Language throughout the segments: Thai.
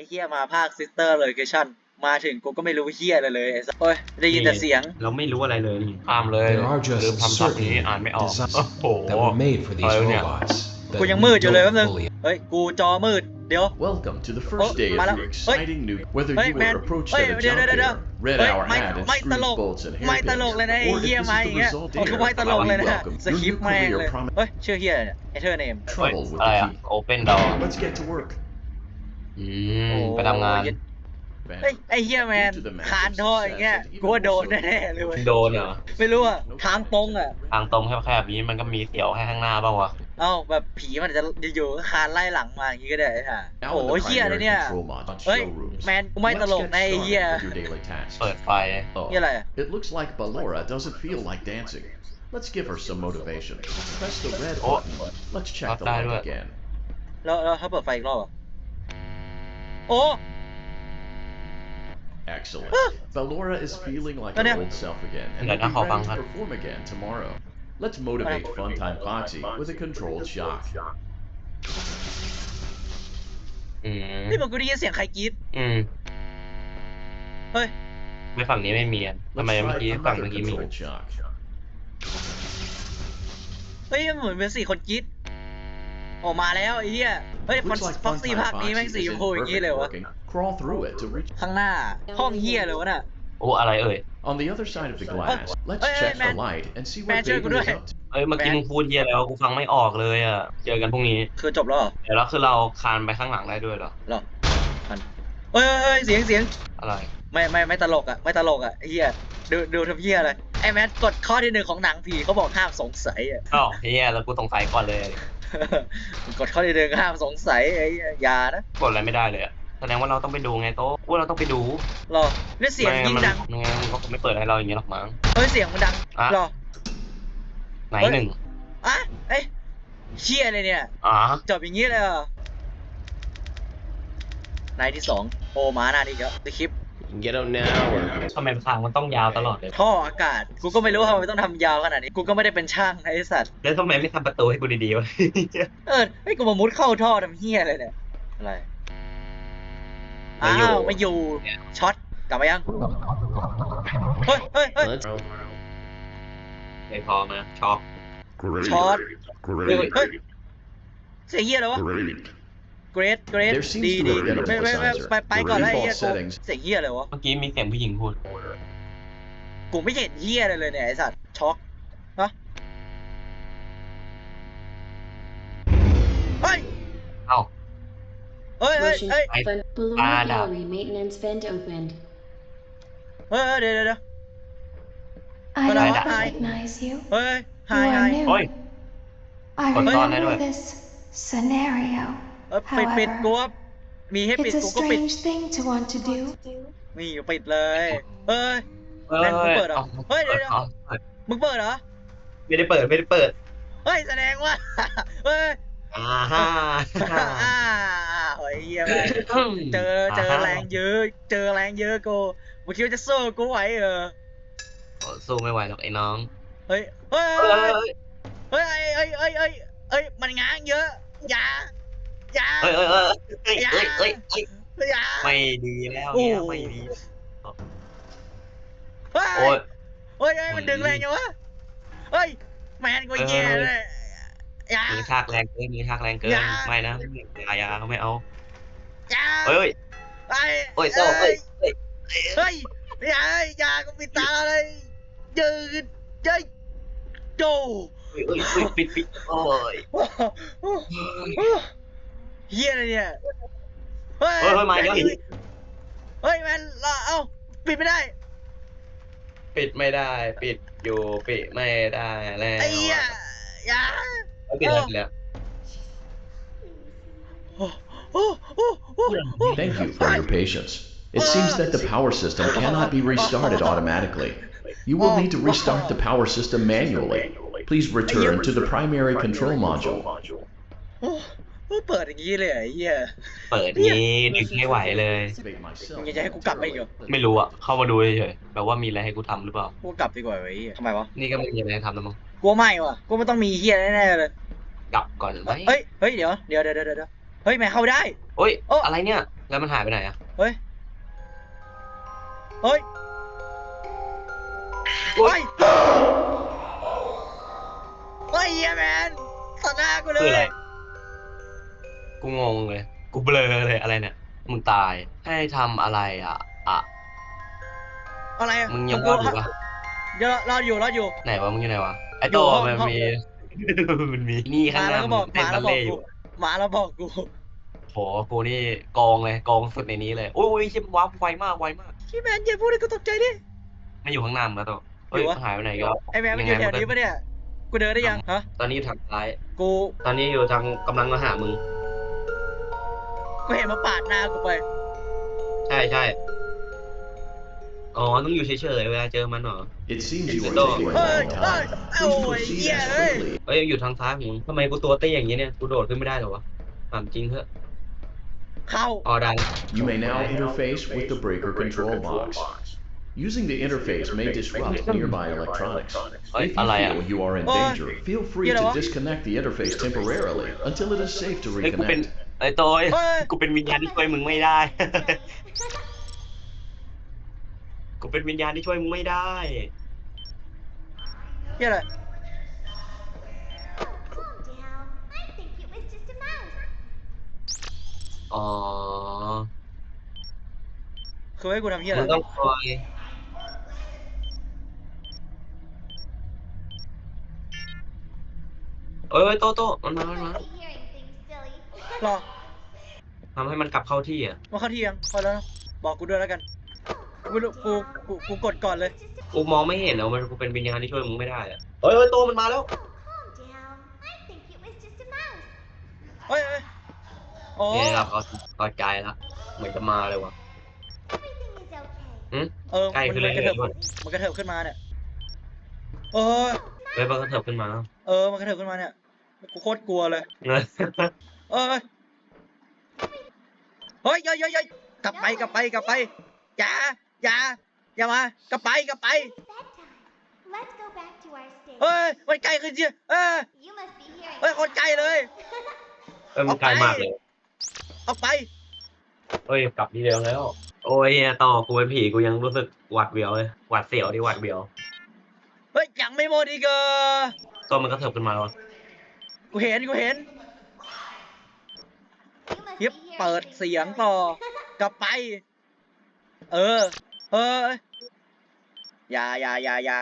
อ้เฮียมาภาคซิสเตอร์เลยเกชั่นมาถึงกูก็ไม่รู้เฮียอะไรเลยไอ้สัสโอ้ยได้ยินแต่เสียง เราไม่รู้อะไรเลยนี่ข้ามเลย There are just ลืมทำช็อตนี้ certain อ่านไม่ออก designs โอ้โห that were made for these Oh, yeah. robots. that กูยังมืดอยู่เลยแป๊บ don't นึง fully เฮ้ย กูจอมืด เดี๋ยว Welcome to the Oh, first day of Mala- your Hey. exciting new. Whether Hey, you man. were approached Hey, at a no, no, jump no, no. fair, red เฮ้ย hour ไม่ hat and ไม่ตล screws ก bolts and ไม่ตลก hairpins, เลยนะไอ้ or if เฮีย this มา is อ the ย่างเงี้ย result โอ้กู here, ไม่ตลกเลยนะ welcome. ส Your คริป new ต์แม่ง career เลย promises เฮ้ยชื่อเฮียอะไรเนี่ยไอเธอเนม trouble with อะไร the อะ key. โอเปนดอ Let's get to work. อืมไปทำงาน เฮ้ยไอเฮียแมน Due to the คานท่ออย่างเงี้ยกูว่าโดนแน่ๆเลยเว้ยโดนเหรอ ไม่รู้อะทางตรงอะทางตรงแคบๆนี้มันก็มีเสียวแค่ข้างหน้าบ้างวะเอ้าแบบผีมันจะอยู่ๆก็คานไล่หลังมาอย่างงี้ก็ได้ฮะ Now โอ้ in the เฮียอะไร primary เนี่ย control mod on เฮ้ย showrooms. แมนกูไม่ต Let's ลก get ในะไอ้เฮีย started with your daily tasks. เปิดไฟ Oh, เฮียอะไรอะ It looks like Ballora doesn't feel like dancing. Let's give her some motivation. Press the red Oh. button. Let's check the Not light bad. again. แล้วแล้วถ้าเปิดไฟอีกรอบอะ โอ้ Excellent. Ballora is feeling like Ano her yan? old self again and Hindi, will be ready to nakakapangkat. perform again tomorrow. Let's motivate Funtime Foxy with a controlled shock. อืม นี่มันกูได้ยินเสียงใครกรี๊ด อืม เฮ้ย ไม่ฝั่งนี้ไม่มีอ่ะทำ Let's ไมเมื่อ try กี้ฝั่ง another เมื่อกี้มี controlled shock. เฮ้ยมันเหมือนเป็นสี่คนกรี๊ด ออกมาแล้วไอ้เหี้ย เฮ้ยฟอน Looks like ฟ็อกซี่ Funtime ภาคนี้แม่ง Foxy สี is ช in มพูอย่างงี้ perfect เลยวะ working. Crawl through it to reach. ข้างหน้า ห้องเหี้ยเลยวะน่ะ โอ้อะไรเอ่ย On the other side of the glass, let's Hey, hey, check the man. light and see Man, what check Baby it is out. up to. เอ้ยเมื่อกี้แบงค์มึงพูดเฮียแล้วกูฟังไม่ออกเลยอะ เจอกันพรุ่งนี้ คือจบแล้วเหรอเดี๋ยวแล้วคือเราคานไปข้างหลังได้ด้วยเหรอเหรอมันเฮ้ยเฮ้ยเฮ้ยเสียงเสียงอะไร ไม่ไม่ไม่ตลกอะไม่ตลกอะไอ้เหี้ยดูดูทำเหี้ยอะไรไอ้แมนกดข้อที่หนึ่งของหนังผีเขาบอกห้ามสงสัยอะอ้าวเฮียแล้วกูสงสัยก่อนเลย กดข้อที่หนึ่งห้ามสงสัยไอ้เหี้ยอย่านะกดอะไรไม่ได้เลยอะแสดงว่าเราต้องไปดูไงโต๊ะว่าเราต้องไปดูหรอนี่เสียงยิงดังไม่งั้นมันก็คงไม่เปิดให้เราอย่างนี้หรอกมั้งเฮ้ยเสียงมันดังอะหรอไหนเฮ้ยหนึ่งอะเอ้ยเชี่ยเลยเนี่ยอ๋อจบอย่างนี้เลยเหรอในที่สองโอมาหน้านี่ครับคลิป get out now ทำไมทางมันต้องยาวตลอดเลย ท่ออากาศ กูก็ไม่รู้ว่าทำไมต้องทำยาวขนาดนี้ กูก็ไม่ได้เป็นช่างไอ้สัตว์ แล้วทำไมไม่ทำประตูให้กูดีๆวะ เออไอ้ยกูมามุดเข้าท่อทำเฮี้ยเลยเนี่ย อะไร ไม่อ้าอยู่ วไม่อยู่ ช็อต กลับมายัง เฮ้ยเฮ้ยเฮ้ยไม่พอมาช็อกช็อต Great. เฮ้ยเสียงเฮี้ยแล้ววะ Great. เกรดเกรด There seems ดี to ดี be a bit of ไม่ไม่ไม่ sensor. ไปไปก่อนแล้วไอ้เฮี้ย Default กู settings. เสียงเฮี้ยเลยวะ เมื่อกี้มีเสียงผู้หญิงพูด กูไม่เห็นเฮี้ยอะไรเลยเนี่ยไอ้สัตว์ช็อกฮะเฮ้ยเอ้า เฮ้ยเฮ้ย Motion เฮ้ย I- Fun- Balloon Ah, no. gallery maintenance vent opened. เฮ้ยเฮ้ยเดี๋ยวเดี๋ยวเดี๋ยว I But don't I- I- recognize you. เฮ้ย You หายหาย are new. โอ้ย I Hold on, remember anyway. this scenario. เออปิดปิด However, กูว่ามีให้ปิด It's a กูก็ปิด strange thing to want to do. มีอยู่ปิดเลยเฮ้ยเอ้ย แม่งกูเปิดเหรอเฮ้ยเดี๋ยวเดี๋ยวอามึงเปิดเหรอ ไม่ได้เปิดไม่ได้เปิด เฮ้ย แสดงว่า เฮ้ยอ่าฮ่าอ่าเฮ้ยเหี้ยแม่งเจอเจอแรงเยอะ เจอแรงเยอะกูมึงคิดว่าจะสู้กูไหวเหรอสู้ไม่ไหวหรอกไอ้น้องเฮ้ยเฮ้ยเอ้ยเฮ้ยเฮ้ยเฮ้ยเฮ้ยเฮ้ยมันง้างเยอะอย่า อย่าเอ้ยเอ้ยเอ้ยเอ้ยเอ้ยเอ้ยเอ้ยอย่าไม่ดีแล้วเนี่ยโอ้ไม่ดีเฮ้ยโอ้ยเฮ้ยเฮ้ยมันดึงแรงยังวะเฮ้ยแมนกูแย่เลยอย่ามีชากแรงเกินมีชากแรงเกินอย่าไม่นะอย่าอย่าไม่เอาอย่าเฮ้ยไอ้โอ้ยโต้เฮ้ยเฮ้ยเฮ้ยอย่าอย่ากูปิดตาเลยยืนเย้ยโจเฮ้ยเฮ้ยเฮ้ยปิดปิดโอ้ย เฮียอะไรเนี่ย เฮ้ย เฮ้ยเฮ้ยมาแล้ว เฮ้ยแมนเราเอ้าปิดไม่ได้ ปิดไม่ได้ ปิดอยู่ปิดไม่ได้แล้ว ไอ้เหี้ยอย่า เอาปิดแล้วปิดแล้ว โอ้โอ้โอ้โอ้โอ้ Thank you for your patience. It seems that the power system cannot be restarted automatically. You will need to restart the power system manually. Please return to the primary control module. โอ้โอ้ เปิดอย่างนี้เลยเหรอไอ้เหี้ยเปิดนี้ดึงไม่ไหวเลยมึงจะให้กูกลับไปอีกเหรอไม่รู้อะเข้ามาดูเฉยๆแบบว่ามีอะไรให้กูทำหรือเปล่ากูกลับดีกว่าไอ้เหี้ยทำไมวะนี่ก็ไม่มีอะไรให้ทำแล้วมั้งกูว่าไม่ว่ะกูไม่ต้องมีเหี้ยแน่ๆเลยกลับก่อนไหมเฮ้ยเฮ้ยเดี๋ยวเดี๋ยวเดี๋ยวเดี๋ยวเดี๋ยวเฮ้ยแม่เข้าได้โอ้ยโอ้อะไรเนี่ยแล้วมันหายไปไหนอะเฮ้ยเฮ้ยโอ้เฮ้ยยเฮ้ยเฮียแมนต่อหน้ากูเลคืออะไรย กูงงเลย กูเบลอเลยอะไรเนี่ย มึงตาย ให้ทำอะไรอะ อะ อะไรอะมึงยังกูรอดอยู่ปะเดี๋ยวรอดอยู่รอดอยู่ ไหนวะ มึงอยู่ไหนวะ ไออยู่โตห้องมันห้อง มี มันมี นี่ข้างหน้าแล้วก็มึบอกงเต้นหมาบัแล้วบอกลเล่ต์อกูยู่หมาแล้วบอกกูโหกูนี่กองเลยกองสุดในนี้เลย โอ้ยชิบวับไวมากไวมาก พี่แมนอย่าพูดให้กูตกใจดิ ไม่อยู่ข้างหน้ามึงแล้วโตเฮ้ยอยู่วะมันหายไปไหนอีก็ไอแมนมันอยู่แถวนี้ปะเนี่ย กูเดินได้ยังฮะตอนนี้อยู่ทางซ้าย กู ตอนนี้อยู่ทางกำลังมาหามึง กูเห็นมาปาดหน้ากูไป ใช่ใช่อ๋อ ต้องอยู่เฉยๆเวลาเจอมันเหรอ It seems you are No. taking a เฮ้ย long เฮ้ย time. โอ้ Please ย proceed เหี้ย as เอ้ย quickly. เอ้ยอยู่ทางซ้ายของมึงทำไมกูตัวเตี้ยอย่างนี้เนี่ย กูโดดขึ้นไม่ได้เหรอวะถามจริงเถอะเข้า อ๋อได้ You may now interface with the breaker control box. Using the interface may disrupt nearby electronics. Oi, If you alaya. feel you are in Oi. danger, feel free You know to what? disconnect the interface temporarily until it is safe to เฮ้ยกูเป็น reconnect. ไอ้โตยเฮ้ย กูเป็นวิญญาณที่ช่วยมึงไม่ได้ กูเป็นวิญญาณที่ช่วยมึงไม่ได้เฮียอะไร down. I think it was just a mouse. อ๋อ คือให้กูทำเฮียอะมึไรงต้องคอยเอ้ยโตโตมันมามันมา Must be hearing things, silly. รอทำให้มันกลับเข้าที่อะมาเข้าที่ยังพอแล้วนะบอกกูด้วยแล้วกันกูไม่รู้กูกูกูกดก่อนเลย กูมองไม่เห็นแล้วมันกูเป็นวิญญาณที่ช่วยมึงไม่ได้อะเอ้ยเอ้ยโตมันมาแล้ว Calm down. I think it was just a mouse. เฮ้ยเฮ้ยโอ้เนี่ยเราเขาเข้าใจแล้วเหมือนจะมาเลยวะ Everything is okay. หืมเออใกล้มันขึ้นมันกระเถิบเรื่อยมันกระเถิบขึ้นมาเนี่ยเออๆเฮ้ยมันก็เถิบขึ้นมาแล้วเออมันกระเถิบขึ้นมาเนี่ยกูโคตรกลัวเลย เนอะเออเฮ้ยเฮ้ยเฮ้ยเฮ้ยกลับไปกลับไปกลับไปอย่าอย่าอย่ามากลับไปกลับไป It's bedtime. Let's go back to our stage. เฮ้ยมันไกลขึ้นเชียวเออ You must be hearing เฮ้ยคนไกลเลย เอ้ยมันไกลมากเลยออกไปเฮ้ยกลับดีเร็วแล้ว โอ้ยต่อกูเป็นผีกูยังรู้สึกหวัดเบียวเลยหวัดเสียวดิหวัดเบียวเฮ้ยยังไม่หมดอีกเออตัวมันก็เถิบขึ้นมาแล้วอะกูเห็นกูเห็น You must เฮีย be hearing เปิด things, เสียง silly. ต่อกลับไป เออ เอออย่าอย่าอย่าอย่า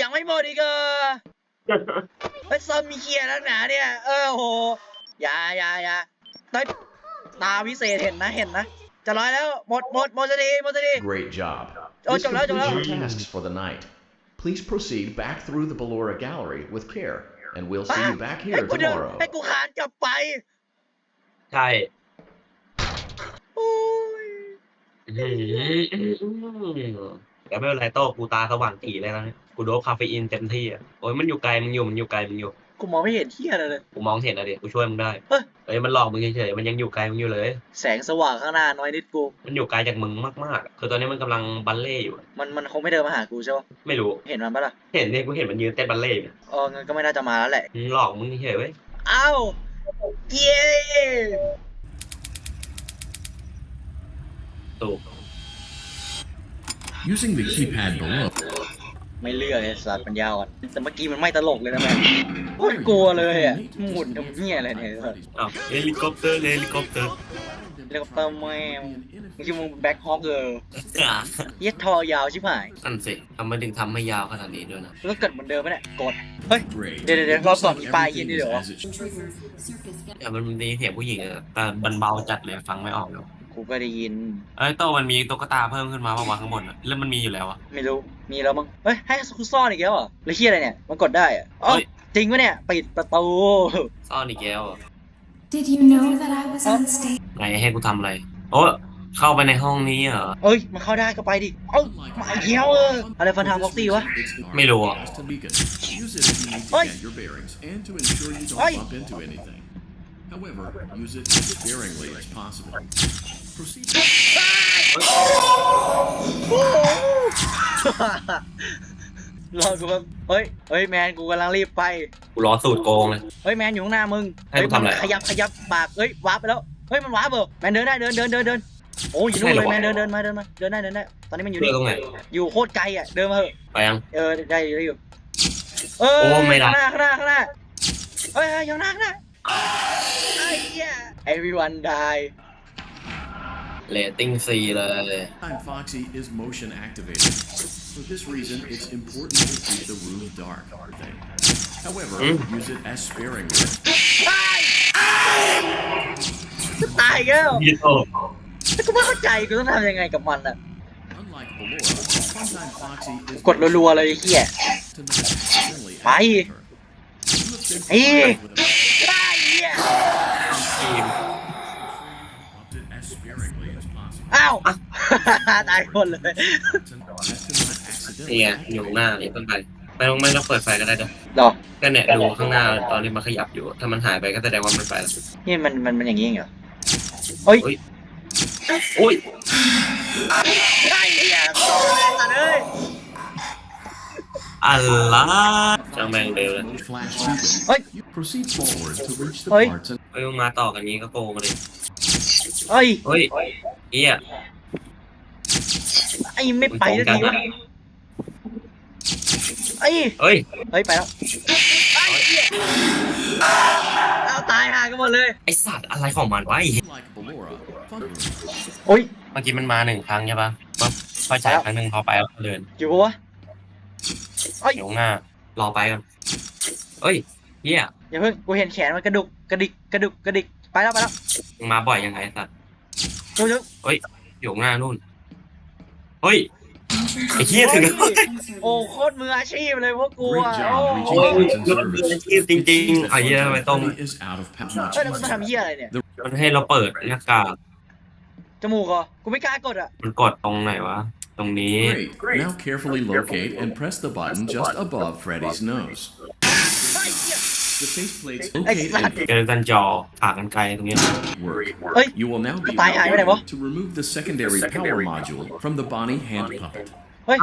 ยังไม่หมดอีกเออเฮ้ยซอมมีเคียร์นักหนาเนี่ย เออโหอย่าอย่าอย่าตาตาวิเศษเห็นนะเห็นนะ จะร้อยแล้ว หมดหมดหมดจะดีหมดจะดี Great job. Oh, This jom lah, jom completes lah. your tasks for the night. Please proceed back through the Ballora Gallery with care, and we'll see you back ให้ here กูเดิน tomorrow. ให้กูขานกลับไป ใช่โอ้ยแต่ไม่เป็นไรโต้กูตาสว่างจีเลยนะกูโดบคาเฟอีนเต็มที่อะโอ้ยมันอยู่ไกลมึงอยู่มันอยู่ไกลมึงอยู่กูมองไม่เห็นเที่ยอะไรเลย กูมองเห็นอะดิกูช่วยมึงได้เฮ้ยมันหลอกมึงเฉยๆ มันยังอยู่ไกลมึงอยู่เลย แสงสว่างข้างหน้าน้อยนิดกู มันอยู่ไกลจากมึงมากๆ คือตอนนี้มันกำลังบัลเล่อยู่ มันมันคงไม่เดินมาหากูใช่ปะไม่รู้ เห็นมันปะล่ะ เห็นเนี่ยกูเห็นมันยืนเต้นบัลเล่อยู่เอองั้นก็ไม่น่าจะมาแล้วแหละ หลอกมึงเฉยเว้ย อ้าเย้ถูก Using the keypad below, ไม่เลือกไอ้สัตว์ปัญญาอ่อนแต่เมื่อกี้มันไม่ตลกเลยนะแม่งโคตรกลัวเลยอะหมุนทำเหี้ยอะไรเนี่ยไอ้สัตว์ อ้าวเฮลิคอปเตอร์เฮลิคอปเตอร์เรียกว่าเติมแม่งมึงคิดมึงแบ็คฮอกเกอร์เย็ดทอยาวชิบหาย นั่นสิทำไมถึงทำให้ยาวขนาดนี้ด้วยนะ แล้วเกิดเหมือนเดิมปะเนี่ยกด เฮ้ย great. เดี๋ยวเดี๋ยวเดี๋ยวรอบสองมีปลายเย็นนี่เดี๋ยว As it แต่มันมีเสียงผู้หญิงอะแต่มันเบาจัดเลยฟังไม่ออกเลย กูก็ได้ยินเอ้ยโตมันมีตุ๊กตาเพิ่มขึ้นมาป่าวะข้างบนอะแล้วมันมีอยู่แล้วอะ ไม่รู้ มีแล้วมั้ง เฮ้ย ให้กูซ่อนอีกแล้วเหรอแล้วเฮียอะไรเนี่ย มันกดได้อะอ๋อเฮ้ย จริงปะเนี่ย ปิดประตู ซ่อนอีกแล้วอะ Did you know that I was on stage? ไหนให้กูทำอะไร โอ้เข้าไปในห้องนี้เหรอ เอ้ย มันเข้าได้ก็ไปดิ เอ้ามาอีกแล้วเอออะไรฟันทางบ็อกซี่วะ It's the ไม่รู้อะ arm to beacon. Use it if you need to Oi. get your bearings and to ensure you don't Oi. bump into anything. However, use it as sparingly as possible. Proceed. โอ้โหรอกูแบบเฮ้ยเฮ้ยแมนกูกำลังรีบไป กูรอสูตรโกงเลย เฮ้ยแมนอยู่ข้างหน้ามึงให้เฮ้ยกูทำอะไรขยับขยับปากเฮ้ยวาร์ปไปแล้ว เฮ้ยมันวาร์ปเบอร์แมนเดินได้เดินเดินเดินเดินโอ้ยอยู่นู่นเลยแมนเดินเดินมาเดินมาเดินได้เดินได้ ตอนนี้มันอยู่เลือนี่กตรงไหน อยู่โคตรไกลอะเดินมาเถอะไปยัง เออได้อยู่ได้อยู่ เออโอ้ไม่ได้ ข้างหน้าข้างหน้าข้างหน้าเฮ้ยเฮ้ยอยู่ข้างหน้าข้างหน้าไอ้เหี้ย everyone die เรตติ้งซีเลย Time Foxy is motion activated. For this reason, it's important to keep the room dark. However, Mm. use it as sparingly. ตายจะตายแล้วพี่โตแต่กูไม่เข้าใจกูต้องทำยังไงกับมันอะ Unlike Ballora, Funtime Foxy is กดรัวๆเลยไอ้เหี้ย to not accidentally Bye. activate her. You have been Hey. provided with a ตายเหี้ย ทีม Opt it as sparingly as possible. อ้าวตายคนเลย As to not นี่ accidentally ไง activate อยู่ข้างหน้านี่ต้นไปไปตรงไม่ต้องเปิดไฟก็ได้เด้อดอกก็เนี่ยดูข้างหน้าตอนนี้มันขยับอยู่ ถ้ามันหายไปก็แสดงว่ามันไปแล้วนี่มันมันมันอย่างงี้เหรอเฮ้ยอุ๊ยอุ้ยไอ้เหี้ยสองเลยเลยอะไรช่างแม่งเร็วเลย no flash beacon. Oi. You proceed forward to reach the Oi. parts and เฮ้ยมึงมาต่อกันนี้ก็โกงเลย เฮ้ยเฮ้ยเฮียไอ้ไม่ไปสักทีวะไอ้เฮ้ยเฮ้ยไปแล้วไอ้เหี้ยเอาตายหากันหมดเลย ไอสัตว์อะไรของมันวะไอ้ like Ballora, Thunder โอ้ยเมื่อกี้มันมาหนึ่งครั้งใช่ปะปั๊บพอจ่ายครั้งหนึ่งพอไปแล้วก็เดินอยู่ปะวะเอ้ยอยู่ข้างหน้ารอไปก่อนเฮ้ยเฮียอย่าเพิ่งกูเห็นแขนมันกระดุกกระดิกกระดุกกระดิก ไปแล้วไปแล้วมึงมาบ่อยยังไงไอ้สัตว์เร็วเร็วอยู่ข้างหน้านู่น เฮ้ย ไอ้เหี้ยถึงแล้วโอ้โคตรมืออาชีพเลยพวกกู Great อะ job โอ้โอ้ย reaching รถมืออาชีพจริงๆไอ้เหี้ยทำไมต้อง Freddy is out of power. เฮ้ยแล้วมันมาทำเหี้ยอะไรเนี่ย มันให้เราเปิดหน้ากากจมูกเหรอ กูไม่กล้ากดอะ มันกดตรงไหนวะ ตรงนี้ Great. Now carefully locate and press the button just above Freddy's nose. ไอ้เหี้ย The faceplates Exactly. locate and เจอกันจอผ่ากันไกลตรงเนี้ย work. Oi. You will now be Tay hại cái này bố. to remove the secondary power module from the Bonnie hand puppet. เฮ้ย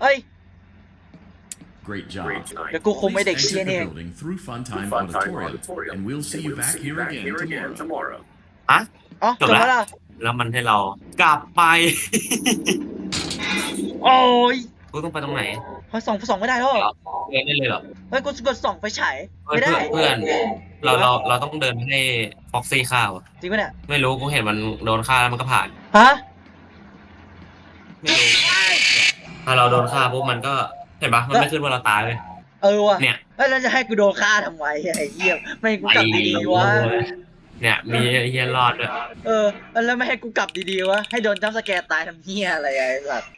เฮ้ย Great job. เดี๋ยวกูคุมไอ้ Please เด็กเชี่ย exit นี่เอ the ง building through Funtime Auditorium, and we'll see you back here again tomorrow. ฮะอ๋อจบแล้วล่ะแล้วมันให้เรากลับไป โอ้ย กูต้องไปตรงไหนเฮ้ยส่องส่องไม่ได้แล้วเหรอเดินได้เลยเหรอเฮ้ยกูกดส่องไฟฉายเฮ้ยไม่ได้เพื่อนเพื่อนเราเราเราต้องเดินไปให้ฟ็อกซี่ฆ่าอะจริงปะเนี่ยไม่รู้กูเห็นมันโดนฆ่าแล้วมันก็ผ่าน ฮะไม่รู้ถ้าเราโดนฆ่าปุ๊บมันก็เห็นปะมันไม่ขึ้นว่าเราตายเลย เออว่ะเนี่ยเฮ้ยแล้วจะให้กูโดนฆ่าทำไมไอ้เหี้ยไม่ให้กูกลับดีๆวะเนี่ยมีไอ้เฮียรอดด้วยเออแล้วไม่ให้กูกลับดีๆวะให้โดนจัมป์สแกร์ตายทำเหี้ยอะไรไอ้สัตว์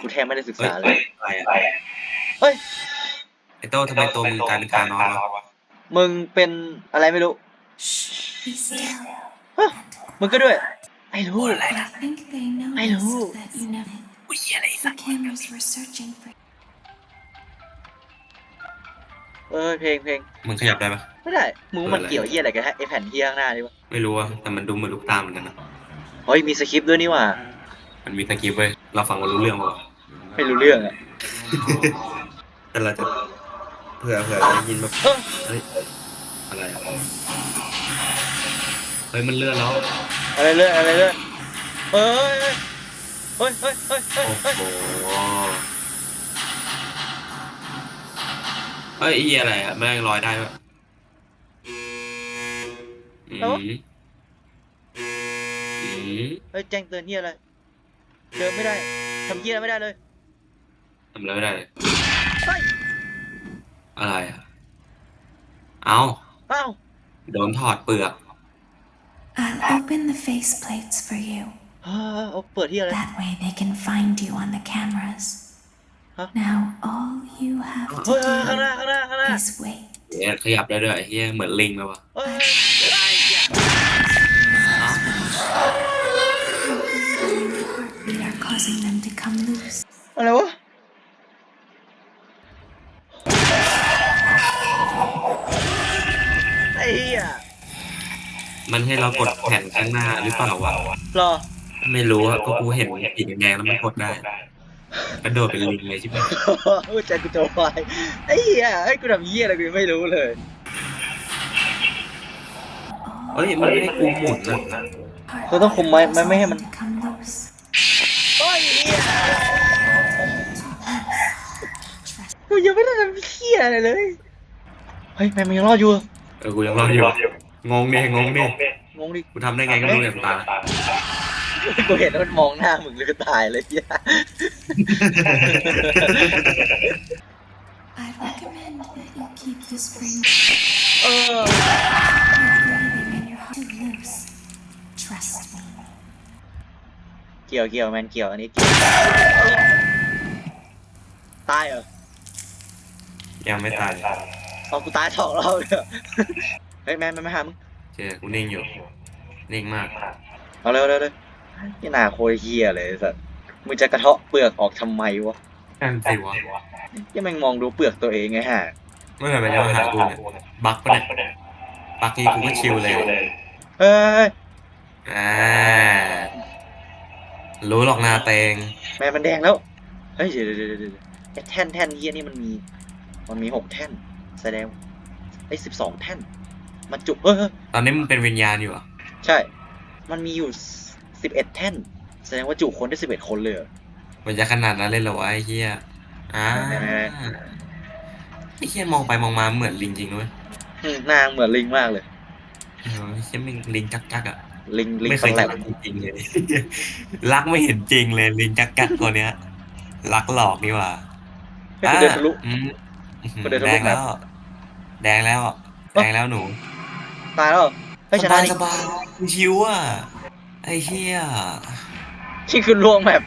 กูแทบไม่ได้ศึกเฮ้ยษาเลย อะไรอะเฮ้ย ไอ้โต้ทำไมตัวมึงกลายเป็นการนอนวะมึงเป็นอะไรไม่รู้ Be still. ฮะมึงก็ด้วย ไอ้รู้ I think they I know. noticed that you never. The cameras were searching for เออเพลงเพลงมึงขยับได้ปะไม่ได้ มึงว่ามันเกี่ยวเหี้ยอะไรกันฮะไอ้แผ่นเหี้ยข้างหน้านี่วะไม่รู้อะแต่มันดูเหมือนลูกตาเหมือนกันนะ เฮ้ยมีสคริปต์ด้วยนี่หว่า มันมีตะกี้เว้ย เราฟังมันรู้เรื่องปะวะไม่รู้เรื่องอะแต่เราจะเผื่อเผื่อเราได้ยินแบบเออเฮ้ยอะไรอะเฮ้ยมันเลื่อนแล้วอะไรเรื่องอะไรเรื่องเฮ้ยเฮ้ยเฮ้ยเฮ้ยเฮ้ยเฮ้ยโอ้เฮ้ยโหเฮ้ยไอ้เหี้ยอะไรอะแม่งลอยได้ด้วยอืมอืมเฮ้ยแจ้งเตือนเหี้ยอะไร เดินไม่ได้ทำเหี้ยอะไรไม่ได้เลยทำอะไรไม่ได้เลยเฮ้ยอะไรอะเอาเอ้าโดนถอดเปลือก I'll open the faceplates for you. เฮ้ยเอาเปิดเหี้ยอะไร That way they can find you on the cameras. Huh? Now all you have เฮ้ย to ข้างหน้าข้างหน้าข้างหน้า do is wait. เดี๋ยวขยับได้ด้วยไอ้เฮียเหมือนลิงเลยวะเฮ้ยไอ้เหี้ย causing them to come loose. อะไรวะไอ้เหี้ยมันให้เรากดแผ่นข้างหน้าหรือเปล่าวะรอไม่รู้อะก็กูเห็นสีแดงๆแล้วมันกดได้ฮกระโดดเป็นลิงเลยใช่ไหมโอ้ใจกูจะวายไอ้เหี้ยไอ้กูทำเหี้ยอะไรกูยังไม่รู้เลยเฮ้ยมันไม่ให้กูหมุนนะเขาต้องคุมไว้ไม่ไม่ให้มัน ยังไม่ได้ทำเหี้ยอะไรเลย เฮ้ยแม่งมันยังรอดอยู่ เออกูยังรอดอยู่งงดิงงดิงงดิ กูทำได้ไงก็ไม่รู้เนี่ยตากูเห็นแล้วมันมองหน้ามึงเลยก็ตายเลยเหี้ย I recommend that you keep the spring เออ breathing in your heart loose. Trust me. เกี่ยวเกี่ยวแมนเกี่ยวอันนี้เกี่ยวตายเหรอ ยังไม่ตายเอากูตายสองรอบเลยเหรอเฮ้ยแมนมันไม่หามึงเจอกูนิ่งอยู่ นิ่งมาก เอาเร็วเร็วเร็วนี่หนาโคตรเฮียเลยไอ้สัสมึงจะกระเทาะเปลือกออกทำไมวะนั่นสิวะยังแม่งมองดูเปลือกตัวเองไงฮะเมื่อไหร่มันจะมาหากูเนี่ยบักปะเนี่ยบักนี้กูก็ชิลเลยเฮ้ยอ่ารู้หรอกนาเตงแมนมันแดงแล้วเฮ้ยเดี๋ยวเดี๋ยวเดี๋ยวเดี๋ยวไอ้แท่นแท่นเฮียนี่มันมี มันมีหกแท่น แสดงไอ้สิบสองแท่น มันจุเฮ้ยเฮ้ยตอนนี้มึงเป็นวิญญาณอยู่เหรอะใช่ มันมีอยู่สิบเอ็ดแท่น แสดงว่าจุคนได้สิบเอ็ดคนเลยเหรอมันจะขนาดนั้นเลยเหรอวะไอ้เหี้ยอ่าไม่ไม่ไม่ไอ้เหี้ยมองไปมองมาเหมือนลิงจริงด้วยอืมหนางเหมือนลิงมากเลยเออไอ้เหี้ยมึงลิงจักจักๆอะ ลิงลิงไม่เคสยแลรับกจริงๆเลย รักไม่เห็นจริงเลยลิงจักจักๆตัวเนี้ย รักหลอกนี่หว่าให้กูเดินทะลุ อืมอื้อหือ กูเดินทะแดลุงแมแล้ปวแดงแล้ว แดงแล้วหนูตายแล้วเหรอเฮ้ยชสนะบายนี่สบายชิวอะ ไอ้เหี้ยนี่คือลวงแบบ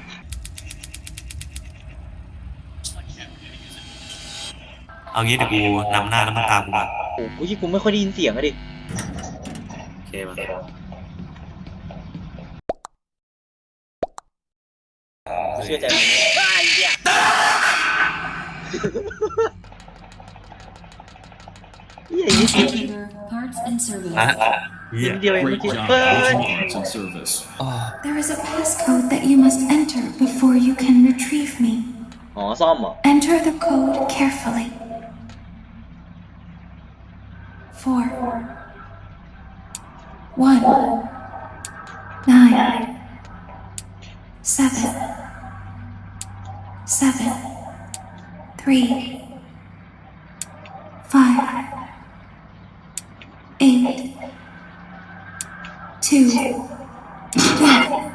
เอางี้เดี๋ยวกูนำหน้าแล้วมันตามกูมาโอ้โหกูไม่ค่อยได้ยินเสียงอะดิ โอเคป่ะเชื่อใจมึงไอ้เหี้ย เหี้ยนิดเดียว Computer parts and service. อะเหี้ยนิดเดียวเอง Great เมื่อกี้ job เฮ้ย building parts and service. There is a passcode that you must enter before you can retrieve me. อ๋อซ่อมเหรอ Enter the code carefully. Four. One. Nine. Seven. Seven. Three.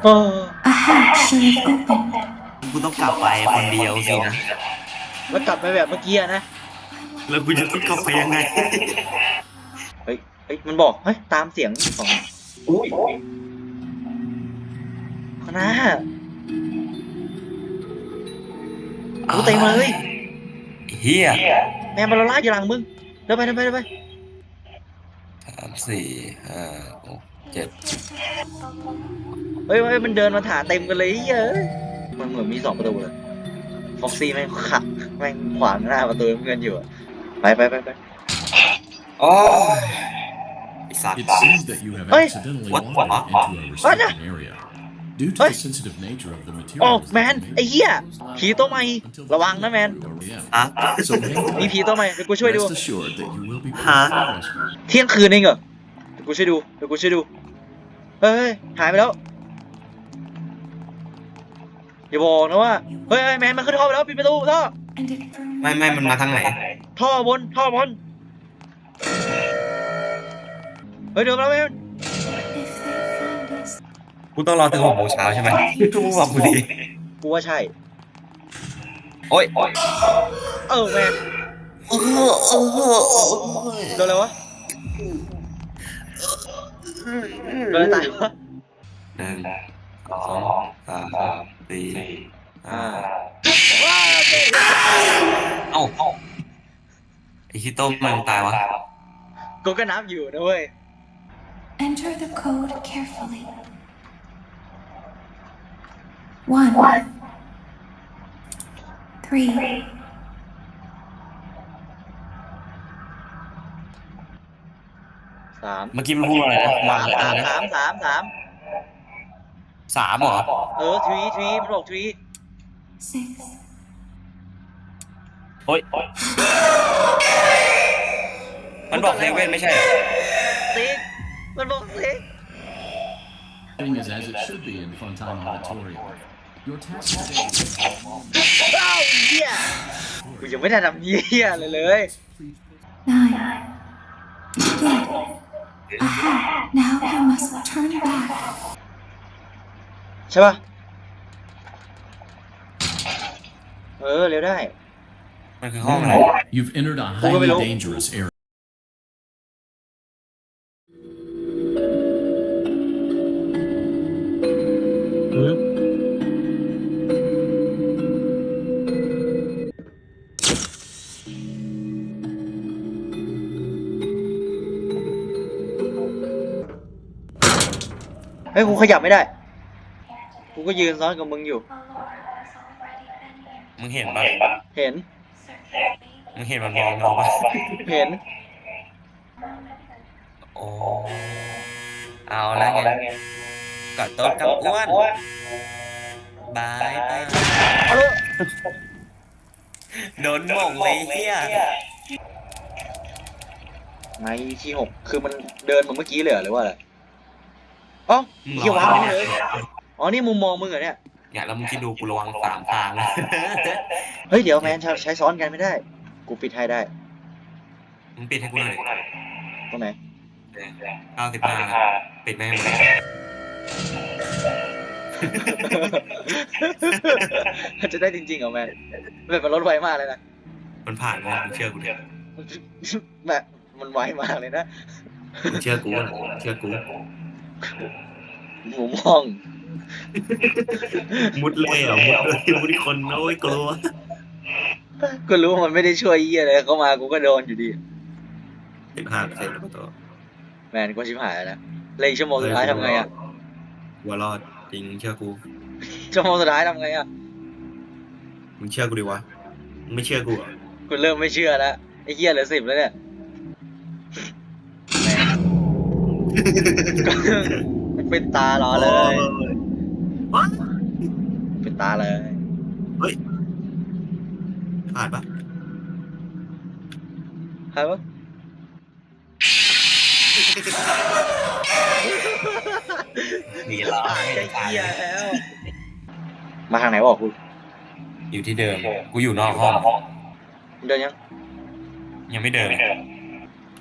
เออ A hatch should have opened. กูต้องกลับไปคนเดียวสินะ แล้วกลับไปแบบเมื่อกี้อะนะ แล้วกูจะต้องกลับไปยังไง เฮ้ยเฮ้ยมันบอก เฮ้ย ตามเสียงของอุ้ยข้างหน้ากูเต็มเลยเฮียแม่มันละลายอยู่หลังมึง เดินไปเดินไปเดินไปสามสี่ห้าหก เจ็ดเฮ้ยเฮ้ยมันเดินมาถาเต็มกันเลยเฮ้ยมันเหมือนมีสองประตูเลยฟ็อกซี่แม่งขับแม่งขวางหน้าประตูเพื่อนอยู่อะไปไปไปไปโอ้ยไอสัตว์ It seems that you have Hey! accidentally What? wandered into a What? restricted area. Due to Hey! the sensitive nature of the โอ้ materials, แมนไอ้เหี้ยผีตัวใหม่ระวังนะแมนฮะ So hang มี tight. ผีตัวใหม่เดี๋ยวกูช่วยดู Rest assured that you will be Huh? personally rescued. เที่ยงคืนเองเหรอเดี๋ยว กูช่วยดูเดี๋ยวกูช่วยดู เฮ้ยหายไปแล้วอย่าบอกนะว่า เฮ้ยเฮ้ยแมนมันขึ้นท่อไปแล้วปิดประตูท่อ And it firmly ไม่ไม่มันมาทางไหน ท่อบนท่อบน เฮ้ยเดี๋ยวมาแล้วแมน if they find us. กูต้องรอถึงหกโมงเช้าใช่ไหมกูบอกกูดีกูว่าใช่ โอ้ยเออแมนโดนอะไรวะ โดนอะไรตายวะหนึ่งสองสามสี่ห้าว้าวโอเคเอ้าไอคิโต้มันตายวะกูก็นับอยู่นะเว้ย Enter the code carefully. One. Three. สามเมื่อกี้มันพูดว่าอะไรนะมาสามอะไรสามนะสามสามสามสามเหรอเออทรีทรีมันบอกทรี six, โอ๊ยมันบอกเซเว่นไม่ใช่เหรอ ซิกมันบอกซิก Thing is as it should be in Funtime Auditorium. Your task today is to อ้าวเหี้ยกูยังไม่ได้ทำเหี้ยเลยเลย nine. Aha. Now you must turn back. ใช่ป่ะ เออ เร็วได้ มันคือห้องอะไร You've entered a Hold on, highly hello. dangerous area. เฮ้ยกูขยับไม่ได้ กูก็ยืนซ้อนกับมึงอยู่ มึงเห็นปะเห็น มึงเห็นมันมองเราปะเห็น โอ้เอาแล้วไงกัดต้นกับอ้วนบายบายเอาลูกโดนหม่งเลยเฮียไงที่หกคือมันเดินมาเมื่อกี้เลยเหรอหรือว่าอะไร อ๋อเหี้ยวางนี่เลยอ๋อนี่มุมมองมึงเหรอเนี่ยอย่าแล้วมึงคิดดูกูระวังสามทางนะเฮ้ยเดี๋ยวแมนใช้ใช้ซ้อนกันไม่ได้ กูปิดให้ได้มึงปิดให้กูหน่อยตรงไหนเก้าสิบห้าปิดไม่ให้หมดจะได้จริงๆเหรอแมนแบบมันลดไวมากเลยนะมันผ่านเลยมึงเชื่อกูดิแบบมันไวมากเลยนะมึงเชื่อกูนะเชื่อกู มุมมอง มุดเลยเหรอะมุดเลยมุดอีกคนโอ้ยกลัวก็รู้ว่ามันไม่ได้ช่วยเยี่ยอะไรเข้ามากูก็โดนอยู่ดีสิบห้าเปอร์เซ็นต์แล้วตัว แมนกูชิบหายแล้วนะเลยอีกชั่วโมงสุดท้ายทำไงอะวัวรอดจริงเชื่อกู ชั่วโมงสุดท้ายทำไงอะมึงเชื่อกูดิวะมึงไม่เชื่อกูเหรอกูเริ่มไม่เชื่อแล้วไอ้เหี้ยเหลือสิบแล้วเนี่ย เป็นตาหรอเลยเป็นตาเลยผ่านปะใครวะหนีแล้วอ่านไอ้เหี้ยแล้วมาทางไหนบอกกูอยู่ที่เดิม กูอยู่นอกห้องเดินยัง ยังไม่เดิน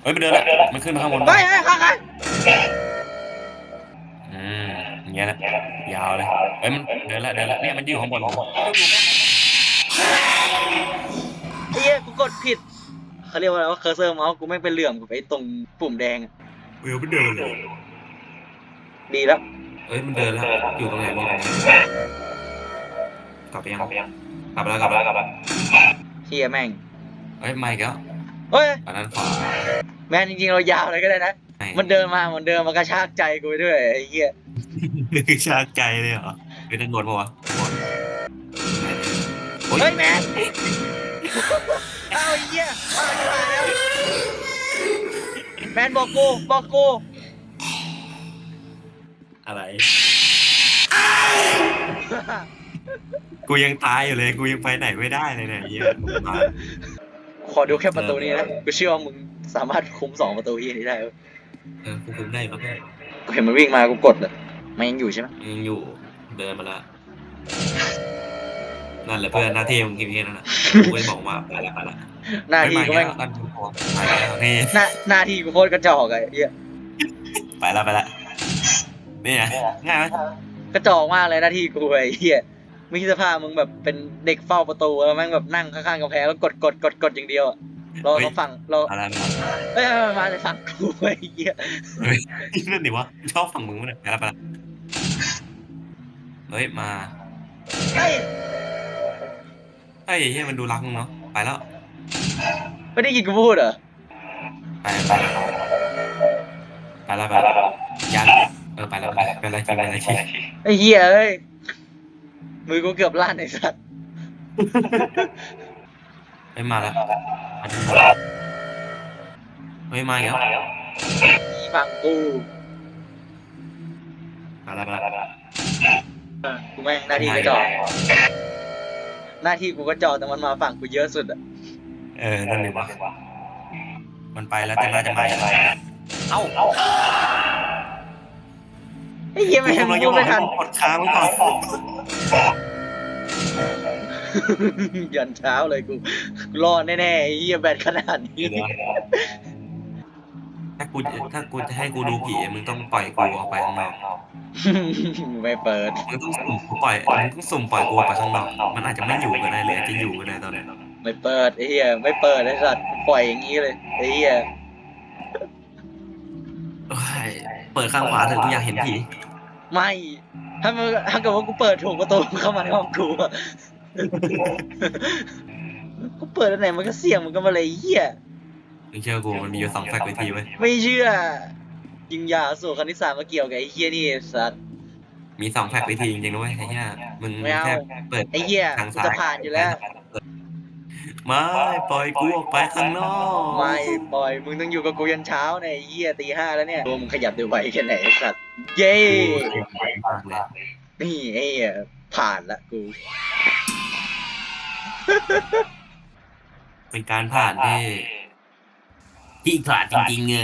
เฮ้ยมันเดินแล้วมันขึ้นมาข้างบนเฮ้ยเฮ้ยข้างใคร อืมอย่างเงี้ยนะยาวเลยเฮ้ยมันเดินแล้วเดินแล้วเนี่ยมันอยู่ข้างบนไอ้เหี้ยกูกดผิดเขาเรียกว่าอะไรว่าเคอร์เซอร์เมาส์กูไม่งเป็นเหลื่อมกับไอ้ตรงปุ่มแดงอะเฮ้ยมันเดินเลยดีแล้วเฮ้ยมันเดินแล้วอยู่ตรงไหนมีตรงไหนกลับไปยังกลับไปแล้วกลับไปแล้วกลับไปแล้วเฮียแม่งเฮ้ยไม่ก็เฮ้ยอันนั้นขวาแม่งจริงๆเรายาวเลยก็ได้นะไหน มันเดินมามันเดินมากระชากใจกูไปด้วยไอ้เหี้ยชากใจเลยเหรอเป็นตำรวจปะวะโอ้ยเฮ้ยแมนเอาไอ้เหี้ยเอาไอ้ตายแล้วแมนบอกกูบอกกูอะไร กูยังตายอยู่เลย กูยังไปไหนไม่ได้เลยเนี่ยไอ้เหี้ยมาขอดูแค่ประตูนี้นะกูเชื่อว่ามึงสามารถคุมสองประตูเฮียนี้ได้เว้ย เออกูคุมได้ปะเพื่อนกูเห็นมันวิ่งมากูกดเลยมันยังอยู่ใช่ไหมยังอยู่เดินมาละนั่นแหละเพื่อนหน้าที่มึงกินแค่นั้นแหละกูเลยบอกว่าไปละไปละหน้าที่กูไม่แม่งมาแล้วกันพอไปแล้วนี่หน้าหน้าที่กูโคตรกระจอกอะไอ้เหี้ยไปละไปละนี่ไงง่ายไหมกระจอกมากเลยหน้าที่กูไอ้เหี้ยไม่คิดสภาพมึงแบบเป็นเด็กเฝ้าประตูแล้วแม่งแบบนั่งข้างๆกำแพงแล้วกดกดกดกดอย่างเดียวอะ เราเราฝั่งเราอะไรมาเอ้ยมามาในฝั่งกูไอ้เหี้ยเฮ้ยนั่นดิวะชอบฝั่งมึงมั้ยเนี่ยไปละไปละเฮ้ยมาเฮ้ยเฮ้ยเฮ้ยมันดูรักมึงเนาะไปแล้วไม่ได้ยินกูพูดเหรอไปไปไปแล้วไปแล้วยังเออไปแล้วไปแล้วไปแล้วไปแล้วไปแล้วไอ้เหี้ยเอ้ยมือกูเกือบลั่นไอ้สัตว์ เฮ้ยมาแล้วเฮ้ยมาอีกแล้วฝั่งกูมาแล้วมาแล้วกูแม่งหน้าที่กระจอกหน้าที่กูก็จอดแต่มันมาฝั่งกูเยอะสุดอะเออนั่นเลยวะมันไปแล้วแต่น่าจะมาอีกเอ้าไอ้เหี้ยไม่กูทันกำลังจะพูดบอไม่กให้ทันมึงกดค้างไว้ก่อน ยันเช้าเลยกูกูรอดแน่ๆไอ้เหี้ยแบตขนาดนี้เดี๋ยวถ้ากูถ้ากูจะให้กูดูผีมึงต้องปล่อยกูออกไปข้างนอกไม่เปิด มึงต้องสุ่มกูปล่อยมึงต้องสุ่มปล่อยกูออกไปข้างนอกมันอาจจะไม่อยู่ก็ได้หรืออาจจะอยู่ก็ได้ตอนนี้ไม่เปิดไอ้เหี้ยไม่เปิดไอ้สัตว์ปล่อยอย่างนี้เลยไอ้เหี้ยเอ้ยเปิดข้างขวาเถอะกูอยากเห็นผีไม่ถ้ามันถ้าเกิดว่ากูเปิดถูกประตูเข้ามาในห้องกูอะ กูเปิดอันไหนมันก็เสี่ยงมันก็มาเลยไอ้เหี้ย มึงเชื่อกูมันมีอยู่สองแฟกต์วิธีไว้ยไม่เชื่อ ยิงยาสู่คณิตศาสตร์มาเกี่ยวกับไอ้เหี้ยนี่ไอ้สัตว์ มีสองแฟกต์วิธีจริงๆนะเว้ยไอ้เหี้ยมึงไม่เอา แค่เปิดไอ้เหี้ยทางกูซ้ายจะผ่านอยู่แล้ว ไม่ปล่อยกูออกไปข้างนอกไม่ปล่อย มึงต้องอยู่กับกูยันเช้าเนี่ยไอ้เหี้ยตีห้าแล้วเนี่ยตัวมึงขยับได้ไวแค่ไหนไอ้สัตว์ เย้ กูเสียใจมากเลยนี่ไอ้เหี้ยผ่านละกู เป็นการผ่านที่ที่ขาดจริงๆไง